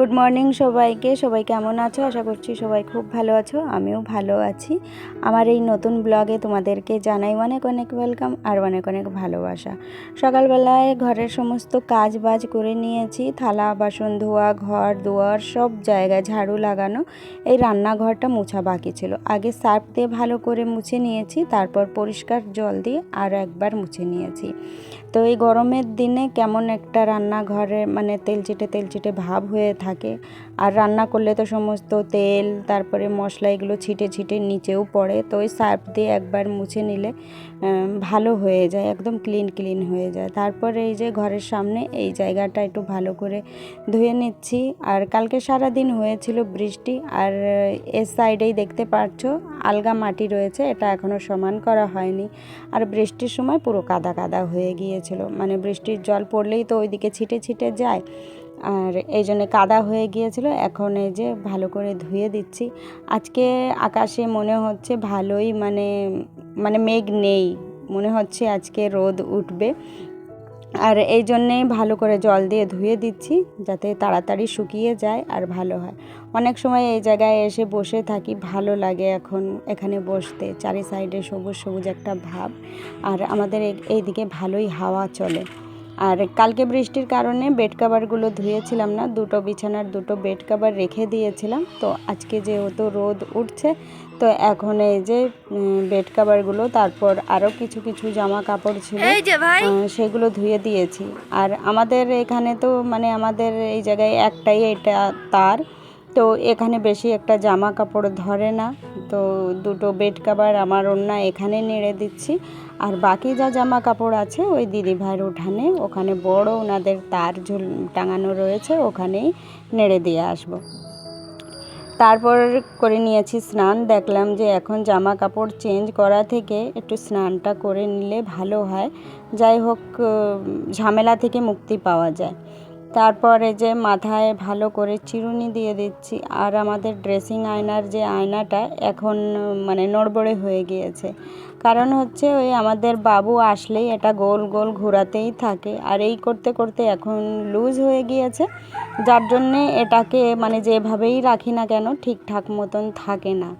Good morning সবাইকে। সবাই কেমন আছো? আশা করছি সবাই খুব ভালো আছো। আমিও ভালো আছি। আমার এই নতুন ব্লগে তোমাদেরকে জানাই অনেক অনেক ওয়েলকাম আর অনেক অনেক ভালোবাসা। সকালবেলায় ঘরের সমস্ত কাজ বাজ করে নিয়েছি। থালা, বাসন ধোয়া, ঘর দুয়ার, সব জায়গায় ঝাড়ু লাগানো। এই রান্নাঘরটা মোছা বাকি ছিল। আগে সার্ফ দিয়ে ভালো করে মুছে নিয়েছি। তারপর পরিষ্কার জল দিয়ে আর একবার মুছে নিয়েছি। তো এই গরমের দিনে কেমন একটা রান্নাঘরে মানে তেলচিটে তেলচিটে ভাব হয়ে থাকে আর রান্না করলে তো সমস্ত তেল, তারপরে মশলা এগুলো ছিটে ছিটে নিচেও পড়ে। তো ওই সার্ফ দিয়ে একবার মুছে নিলে ভালো হয়ে যায়, একদম ক্লিন ক্লিন হয়ে যায়। তারপরে এই যে ঘরের সামনে এই জায়গাটা একটু ভালো করে ধুয়ে নিচ্ছি। আর কালকে সারা দিন হয়েছিল বৃষ্টি, আর এর সাইডেই দেখতে পাচ্ছ আলগা মাটি রয়েছে, এটা এখনও সমান করা হয়নি। আর বৃষ্টির সময় পুরো কাদা কাদা হয়ে গিয়েছিল। মানে বৃষ্টির জল পড়লেই তো ওইদিকে ছিটে ছিটে যায়। আর এই জন্য কাদা হয়ে গিয়েছিল। এখন এই যে ভালো করে ধুয়ে দিচ্ছি। আজকে আকাশে মনে হচ্ছে ভালোই মানে মানে মেঘ নেই। মনে হচ্ছে আজকে রোদ উঠবে। আর এই জন্যেই ভালো করে জল দিয়ে ধুয়ে দিচ্ছি যাতে তাড়াতাড়ি শুকিয়ে যায় আর ভালো হয়। অনেক সময় এই জায়গায় এসে বসে থাকি, ভালো লাগে এখন এখানে বসতে। চারি সাইডে সবুজ সবুজ একটা ভাব। আর আমাদের এই- এইদিকে ভালোই হাওয়া চলে। আর কালকে বৃষ্টির কারণে বেড কাভারগুলো ধুয়েছিলাম না দুটো বিছানার দুটো বেড কাভার রেখে দিয়েছিলাম। তো আজকে যেহেতু রোদ উঠছে তো এখন এই যে বেড কাভারগুলো তারপর আরও কিছু কিছু জামা কাপড় ছিল সেগুলো ধুয়ে দিয়েছি। আর আমাদের এখানে তো মানে আমাদের এই জায়গায় একটাই এটা তার তো এখানে বেশি একটা জামা কাপড় ধরে না। তো দুটো বেড কাভার আমার ওড়না এখানে নেড়ে দিচ্ছি। আর বাকি যা জামা কাপড় আছে ওই দিদি ভাইয়ের উঠানে, ওখানে বড় ওনাদের তার ঝুল টাঙানো রয়েছে, ওখানেই নেড়ে দিয়ে আসব। তারপর করে নিয়েছি স্নান, দেখলাম যে এখন জামা কাপড় চেঞ্জ করা থেকে একটু স্নানটা করে নিলে ভালো হয়। যাই হোক ঝামেলা থেকে মুক্তি পাওয়া যায়। তারপরে যে মাথায় ভালো করে চিরুনি দিয়ে দিচ্ছি, আর আমাদের ড্রেসিং আয়নার যে আয়নাটা এখন মানে নড়বড়ে হয়ে গিয়েছে। কারণ হচ্ছে ওই আমাদের বাবু আসলেই এটা গোল গোল ঘোরাতেই থাকে, আর এই করতে করতে এখন লুজ হয়ে গিয়েছে। যার জন্যে এটাকে মানে যেভাবেই রাখি না কেন, ঠিকঠাক মতন থাকে না।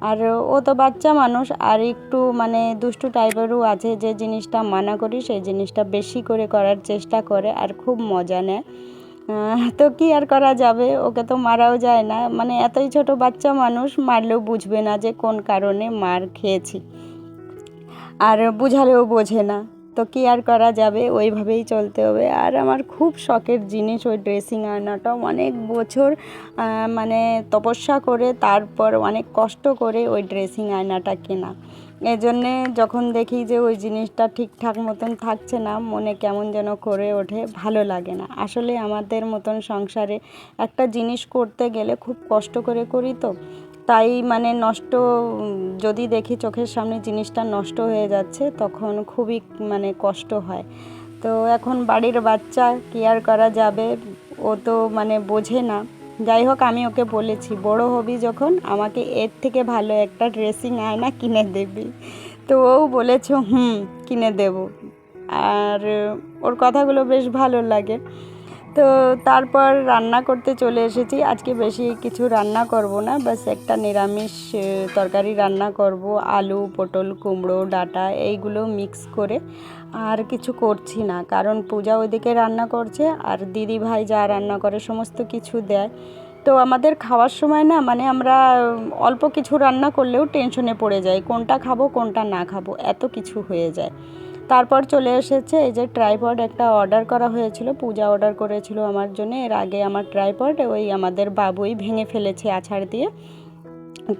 আর ও তো বাচ্চা মানুষ, আর একটু মানে দুষ্টু টাইপেরও আছে যে জিনিসটা মানা করি, সেই জিনিসটা বেশি করে করার চেষ্টা করে আর খুব মজা নেয়। তো কি আর করা যাবে? ওকে তো মারাও যায় না। মানে এতই ছোট বাচ্চা মানুষ, মারলেও বুঝবে না যে কোন কারণে মার খেয়েছি। আর বুঝালেও বোঝে না। তো কি আর করা যাবে? ওইভাবেই চলতে হবে। আর আমার খুব শখের জিনিস ওই ড্রেসিং আয়নাটা। অনেক বছর মানে তপস্যা করে তারপর অনেক কষ্ট করে ওই ড্রেসিং আয়নাটা কেনা। এজন্যে যখন দেখি যে ওই জিনিসটা ঠিকঠাক মতন থাকছে না, মনে কেমন যেন করে ওঠে, ভালো লাগে না। আসলে আমাদের মতন সংসারে একটা জিনিস করতে গেলে খুব কষ্ট করে করি তো। তাই মানে নষ্ট, যদি দেখি চোখের সামনে জিনিসটা নষ্ট হয়ে যাচ্ছে, তখন খুবই মানে কষ্ট হয়। তো এখন বাড়ির বাচ্চা, কি আর করা যাবে? ও তো মানে বোঝে না। যাই হোক, আমি ওকে বলেছি, বড় হবি যখন, আমাকে এর থেকে ভালো একটা ড্রেসিং আয়না কিনে দিবি। তো ও বলেছে, হুম, কিনে দেব। আর ওর কথাগুলো বেশ ভালো লাগে। তো তারপর রান্না করতে চলে এসেছি। আজকে বেশি কিছু রান্না করব না, বাস একটা নিরামিষ তরকারি রান্না করব। আলু, পটল, কুমড়ো, ডাঁটা এইগুলো মিক্স করে আর কিছু করছি না, কারণ পূজা ওইদিকে রান্না করছে আর দিদি ভাই যা রান্না করে সমস্ত কিছু দেয়। তো আমাদের খাওয়ার সময় না মানে আমরা অল্প কিছু রান্না করলেও টেনশনে পড়ে যাই, কোনটা খাব, কোনটা না খাব, এত কিছু হয়ে যায়। তারপর চলে এসেছে, এই যে ট্রাইপড একটা অর্ডার করা হয়েছিল, পূজা অর্ডার করেছিল আমার জন্য। এর আগে আমার ট্রাইপড ওই আমাদের বাবুই ভেঙে ফেলেছে আছাড় দিয়ে।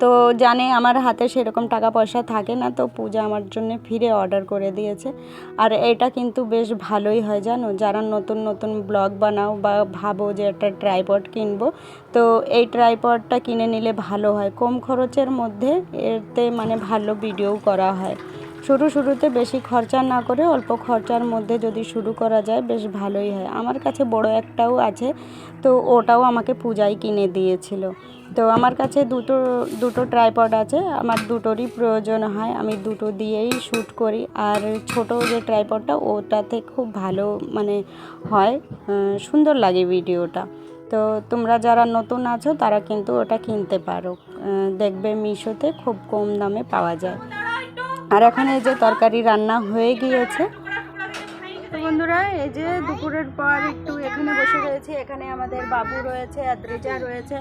তো জানে আমার হাতে সেরকম টাকা পয়সা থাকে না, তো পূজা আমার জন্য ফিরে অর্ডার করে দিয়েছে। আর এটা কিন্তু বেশ ভালোই হয় জানো, যারা নতুন নতুন ব্লগ বানাও বা ভাবো যে একটা ট্রাইপড কিনবো, তো এই ট্রাইপডটা কিনে নিলে ভালো হয়। কম খরচের মধ্যে এতে মানে ভালো ভিডিও করা হয়। শুরু শুরুতে বেশি খরচা না করে অল্প খরচার মধ্যে যদি শুরু করা যায়, বেশ ভালোই হয়। আমার কাছে বড় একটাও আছে, তো ওটাও আমাকে পূজাই কিনে দিয়েছিল। তো আমার কাছে দুটো দুটো ট্রাইপড আছে, আমার দুটোরই প্রয়োজন হয়, আমি দুটো দিয়েই শ্যুট করি। আর ছোট যে ট্রাইপডটা ওটাতে খুব ভালো মানে হয় সুন্দর লাগে ভিডিওটা। তো তোমরা যারা নতুন আছো, তারা কিন্তু ওটা কিনতে পারো। দেখবে মিশোতে খুব কম দামে পাওয়া যায়। আর এখানে এই যে তরকারি রান্না হয়ে গিয়েছে। তো বন্ধুরা, এই যে দুপুরের পর একটু এখানে বসে রয়েছে। এখানে আমাদের বাবু রয়েছে, আদ্রিজা রয়েছে।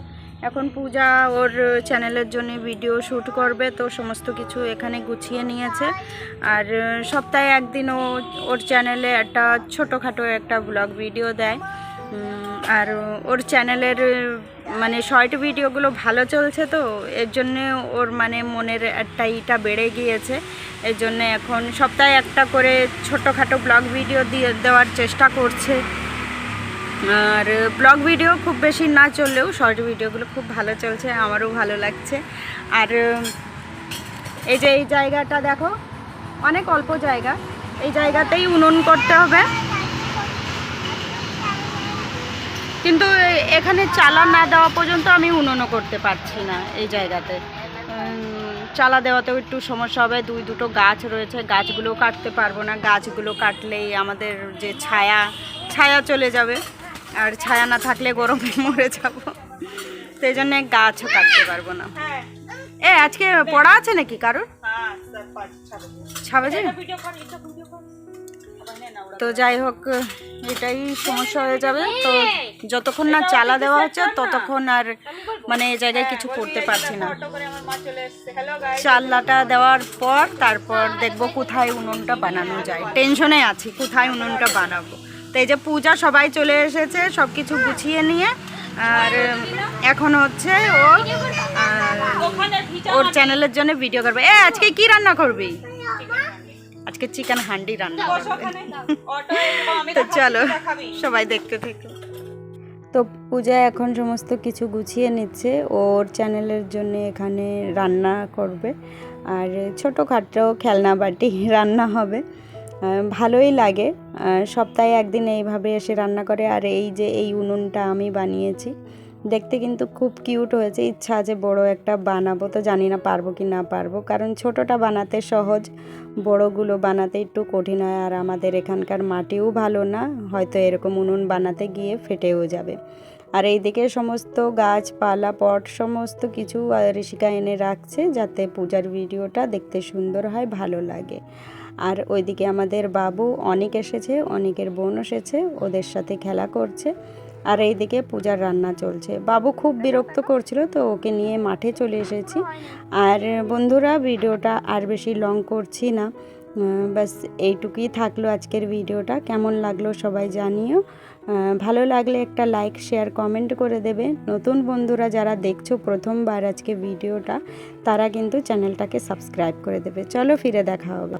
এখন পূজা ওর চ্যানেলের জন্য ভিডিও শ্যুট করবে, তো সমস্ত কিছু এখানে গুছিয়ে নিয়েছে। আর সপ্তাহে একদিন ও ওর চ্যানেলে একটা ছোটোখাটো একটা ব্লগ ভিডিও দেয়। আর ওর চ্যানেলের মানে শর্ট ভিডিওগুলো ভালো চলছে তো, এর জন্যে ওর মানে মনের একটা ইটা বেড়ে গিয়েছে। এর জন্য এখন সপ্তাহে একটা করে ছোটোখাটো ব্লগ ভিডিও দিয়ে দেওয়ার চেষ্টা করছে। আর ব্লগ ভিডিও খুব বেশি না চললেও শর্ট ভিডিওগুলো খুব ভালো চলছে, আমারও ভালো লাগছে। আর, এই যে এই জায়গাটা দেখো, অনেক অল্প জায়গা। এই জায়গাতেই উনুন করতে হবে। কিন্তু এখানে চালা না দেওয়া পর্যন্ত আমি উনুনও করতে পারছি না এই জায়গাতে। চালা দেওয়াতেও একটু সমস্যা হবে। দুই দুটো গাছ রয়েছে গাছগুলো কাটতে পারব না। গাছগুলো কাটলেই আমাদের যে ছায়া ছায়া চলে যাবে। আর ছায়া না থাকলে গরমে মরে যাব। সেই জন্যে গাছও কাটতে পারব না। এ, আজকে পড়া আছে নাকি কারোর? ছাবে তো যাই হোক, এটাই সমস্যা হয়ে যাবে। তো যতক্ষণ না চালা দেওয়া হচ্ছে ততক্ষণ আর মানে এই জায়গায় কিছু করতে পারছি না। চাল্লাটা দেওয়ার পর তারপর দেখব কোথায় উনুনটা বানানো যায়। টেনশনে আছি কোথায় উনুনটা বানাবো। তো এই যে পূজা সবাই চলে এসেছে সব কিছু গুছিয়ে নিয়ে। আর এখন হচ্ছে ও ওর চ্যানেলের জন্য ভিডিও করবে। এ আজকে কি রান্না করবি? আজকে চিকেন হান্ডি রান্না করবে। তো চলো সবাই দেখতে থেকো। তো পূজা এখন সমস্ত কিছু গুছিয়ে নিচ্ছে। ওর চ্যানেলের জন্য এখানে রান্না করবে। আর ছোটোখাটো খেলনা বাটি রান্না হবে। ভালোই লাগে। সপ্তাহে একদিন এইভাবে এসে রান্না করে। আর এই যে এই উনুনটা আমি বানিয়েছি দেখতে কিন্তু খুব কিউট হয়েছে। ইচ্ছা আছে বড় একটা বানাবো, তো জানি না পারব কি না পারব। কারণ ছোটোটা বানাতে সহজ, বড়গুলো বানাতে একটু কঠিন হয়। আর আমাদের এখানকার মাটিও ভালো না, হয়তো এরকম উনুন বানাতে গিয়ে ফেটেও যাবে। আর এইদিকে সমস্ত গাছপালা পট, সমস্ত কিছু ঋষিকা এনে রাখছে যাতে পূজার ভিডিওটা দেখতে সুন্দর হয়, ভালো লাগে। আর ওইদিকে আমাদের বাবু অনেক এসেছে, অনেকের বোন এসেছে, ওদের সাথে খেলা করছে। আর এইদিকে পূজার রান্না চলছে। বাবু খুব বিরক্ত করছিল, তো ওকে নিয়ে মাঠে চলে এসেছি। আর বন্ধুরা, ভিডিওটা আর বেশি লং করছি না। ব্যাস, এইটুকুই থাকল আজকের ভিডিওটা। কেমন লাগল সবাই জানিও। ভালো লাগলে একটা লাইক শেয়ার কমেন্ট করে দেবে। নতুন বন্ধুরা যারা দেখছ প্রথমবার আজকে ভিডিওটা, তারা কিন্তু চ্যানেলটাকে সাবস্ক্রাইব করে দেবে। চলো ফিরে দেখা হবে।